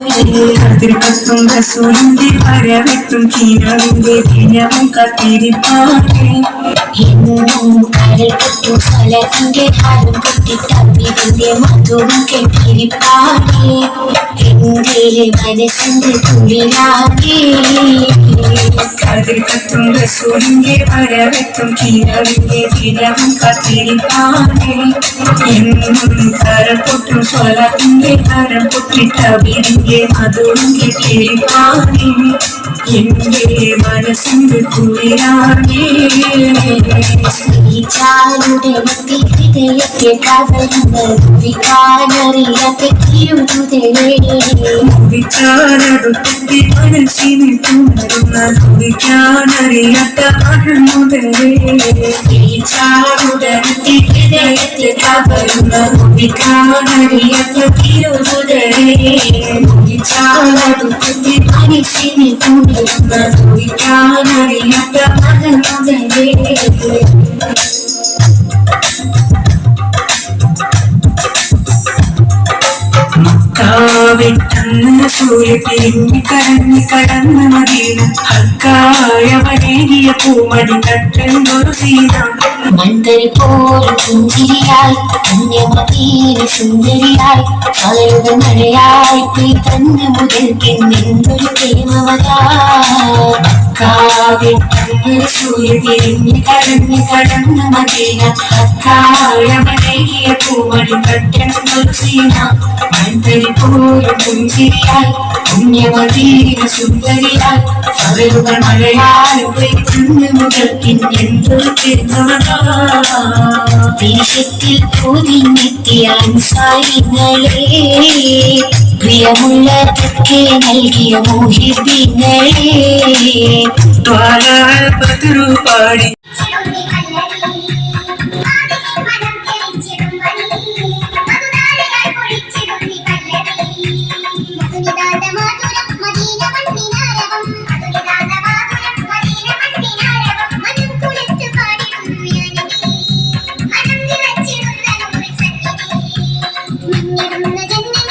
കതിർക്കത്തും റസൂലിന്റെ വരവെത്തും കീനവിന്റെ ദിനവും കത്തിരിപ്പാണ് എന്നും കരൾപ്പെട്ടു ഫലത്തിന്റെ ഹരം പൊട്ടിട്ടപ്പിതിന്റെ മധുവും കെട്ടിരിപ്പാടി എന്റെ മനസ്സിന്റെ തുള്ളിലാകെ കതിർക്കത്തും റസൂലിന്റെ വരവെത്തും കീനവിന്റെ കിരവും കത്തിരിപ്പാണ് എന്നും കരപ്പൊട്ടും സ്വലത്തിന്റെ കരം പൊട്ടിട്ടവിന്റെ മധുരം കെട്ടിരിപ്പാണ് എന്റെ മനസ്സിന്റെ കുളിരാണേ. ഹൃദയത്തെ വികാരറിയാത്ത തിരുതുതലേ വിചാരടുത്തി മനസ്സിനെ തുണരുന്ന അഹമുദരേ സ്ത്രീചാരുടെ ഹൃദയത്തെ കവരുന്ന വികാരറിയാത്ത തിരുതുതലേ മനസ്സിനെ തുണരുന്ന വികാരറിയാത്ത മകനുതലേ കാവിട്ടന്ന് സൂര്യ പിരിഞ്ഞ് കരഞ്ഞ് കടന്ന് മദീന ഹക്കായവനേകിയ പൂമടി തട്ടുന്നൊരു സീന മന്ദരി പോലെ സുന്ദരിയായി കന്യമതീന സുന്ദരിയായി വളരുക മഴയായി തന്നെ മുതൽ പിന്നെന്തൊരു പ്രേമവതാ സൂര്യ പിരിഞ്ഞ് കരഞ്ഞ് കടന്ന് മദീന മന്ദരി പോലെ പുഞ്ചിരിയായി പുണ്യമദീന സുന്ദരിയായി സകലുകൾ മഴയായി പെയ്തന്ന് മുതൽ പിന്നെന്തൊരു പെരുന്നവതാ ദേശത്തിൽ പൊതിഞ്ഞെത്തിയ പ്രിയമുള്ള തക്കെ നൽകിയ മോഹിപ്പിങ്ങളെ. ദ്വാരാപാടി ജന്മ